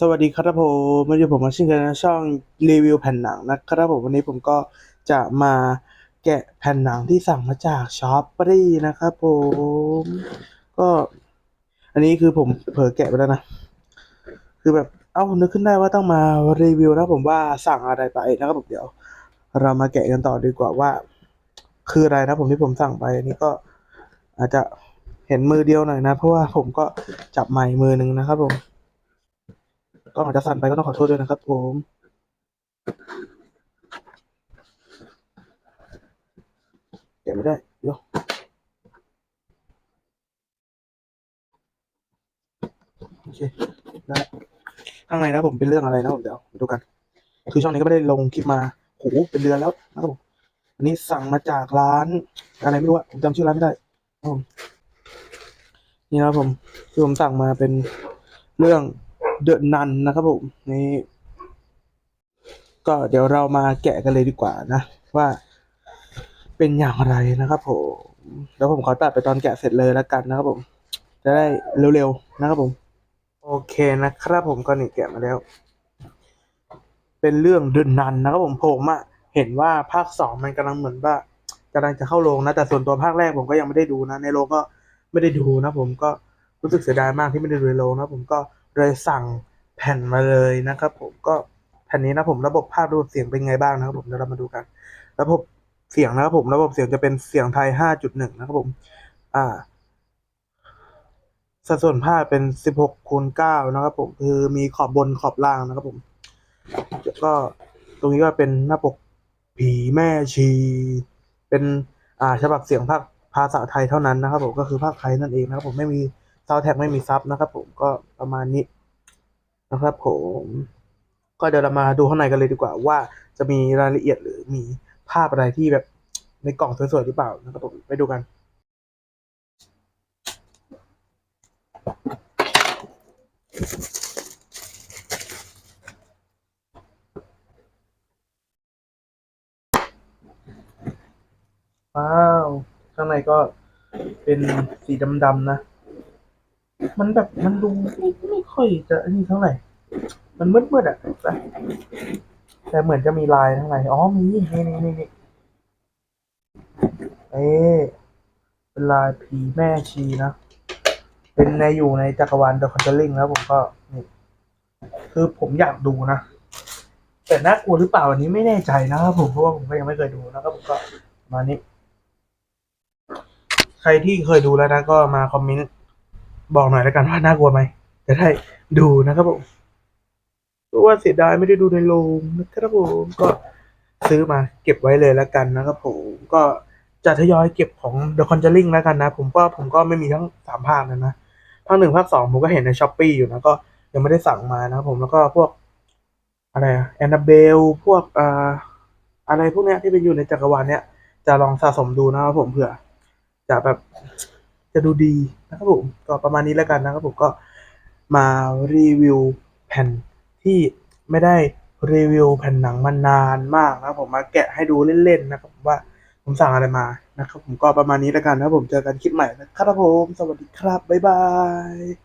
สวัสดีครับผมมาอยู่ผมมาเช่นเคยนะช่องรีวิวแผ่นหนังนะครับผมวันนี้ผมก็จะมาแกะแผ่นหนังที่สั่งมาจากช้อปปี้นะครับผมก็ อันนี้คือผมเผลอแกะไปแล้วนะ คือแบบเอ้านึกขึ้นได้ว่าต้องมารีวิวนะผมว่าสั่งอะไรไปนะครับผมเดี๋ยว เรามาแกะกันต่อดีกว่าว่า คืออะไรนะผมที่ผมสั่งไปอันนี้ก็อาจจะเห็นมือเดียวหน่อยนะ เพราะว่าผมก็จับไม้มือหนึ่งนะครับผม ก็อาจจะสั่นไปก็ต้องขอโทษด้วยนะครับผมเก็บไม่ได้เดี๋ยวโอเคได้ข้างในนะผมเป็นเรื่องอะไรนะผมเดี๋ยวมาดูกัน คือช่องนี้ก็ไม่ได้ลงคลิปมาโหเป็นเดือนแล้วนะครับผมอันนี้สั่งมาจากร้าน อะไรไม่รู้อะผมจำชื่อร้านไม่ได้ครับผมนี่นะครับผมที่ผมสั่งมาเป็นเรื่อง เดอะนันนะครับผมนี่ก็เดี๋ยวเรามาแกะกันเลยดีกว่านะ ว่าเป็นอย่างไรนะครับผมแล้วผมขอตัดไปตอนแกะเสร็จเลยแล้วกันนะครับผม จะได้เร็วๆนะครับผม โอเคนะครับผมก็นี่แกะมาแล้ว เป็นเรื่องเดอะนันนะครับผมผมอะเห็นว่าภาคสองมันกำลังเหมือนว่ากำลังจะเข้าโรงนะ แต่ส่วนตัวภาคแรกผมก็ยังไม่ได้ดูนะ ในโรงก็ไม่ได้ดูนะ ผมก็รู้สึกเสียดายมากที่ไม่ได้ดูในโรงนะ ผมก็ เลยสั่งแผ่นมาเลยนะครับ ผมก็แผ่นนี้นะผมระบบภาพระบบเสียงเป็นไงบ้างนะครับผมเดี๋ยวเรามาดูกัน ระบบเสียงนะครับผมระบบเสียงจะเป็นเสียงไทย 5.1 นะครับผม อ่า สัดส่วนภาพเป็น 16คูณ9นะครับ ผมคือมีขอบบนขอบล่างนะครับ ผมแล้วก็ตรงนี้ก็เป็นหน้าปกผีแม่ชี เป็นอ่าฉบับเสียงภาคภาษาไทยเท่านั้นนะครับ ผมก็คือภาคไทยนั่นเองนะครับ ผมไม่มี ซาวแท็กไม่มีซับนะครับ ผมก็ประมาณนี้นะครับผมก็เดี๋ยวเรามาดูข้างในกันเลยดีกว่า ว่าจะมีรายละเอียดหรือมีภาพอะไรที่แบบในกล่องสวยๆหรือเปล่านะครับผมไปดูกันว้าว ข้างในก็เป็นสีดำๆนะ มันแบบมันดูไม่ไม่ค่อยจะอันนี้เท่าไหร่ มันมืดๆอะ แต่เหมือนจะมีลายข้างในอ๋อมีนี่นี่นี่นี่เอ๊ะเป็นลายผีแม่ชีนะ เป็นในอยู่ในจักรวาล The Conjuring แล้วผมก็นี่คือผมอยากดูนะ แต่น่ากลัวหรือเปล่าอันนี้ไม่แน่ใจนะครับผมเพราะว่าผมก็ยังไม่เคยดูนะครับผมก็มานี้ ใครที่เคยดูแล้วนะก็มาคอมเมนต์ บอกหน่อยแล้วกันว่าน่ากลัวไหมจะได้ดูนะครับผมเพราะว่าเสียดายไม่ได้ดูในโรงนะครับผมก็ซื้อมาเก็บไว้เลยแล้วกันนะครับผมก็จะทยอยเก็บของ The Conjuring แล้วกันนะ ผมก็ผมก็ไม่มีทั้งสามภาคนะนะภาคหนึ่งภาคสองผมก็เห็นในช้อปปีอยู่นะก็ยังไม่ได้สั่งมานะครับผมแล้วก็พวกอะไรอแอนนาเบลพวกอ่าอะไรพวกเนี้ยที่เป็นอยู่ในจักรวาลเนี้ยจะลองสะสมดูนะครับผมเผื่อจะแบบ จะดูดีนะครับผมก็ประมาณนี้แล้วกันนะครับผมก็มารีวิวแผ่นที่ไม่ได้รีวิวแผ่นหนังมานานมากนะครับผมมาแกะให้ดูเล่นๆนะครับผมว่าผมสั่งอะไรมานะครับผมก็ประมาณนี้แล้วกันนะครับผมเจอกันคลิปใหม่นะครับผม สวัสดีครับ บ๊ายบาย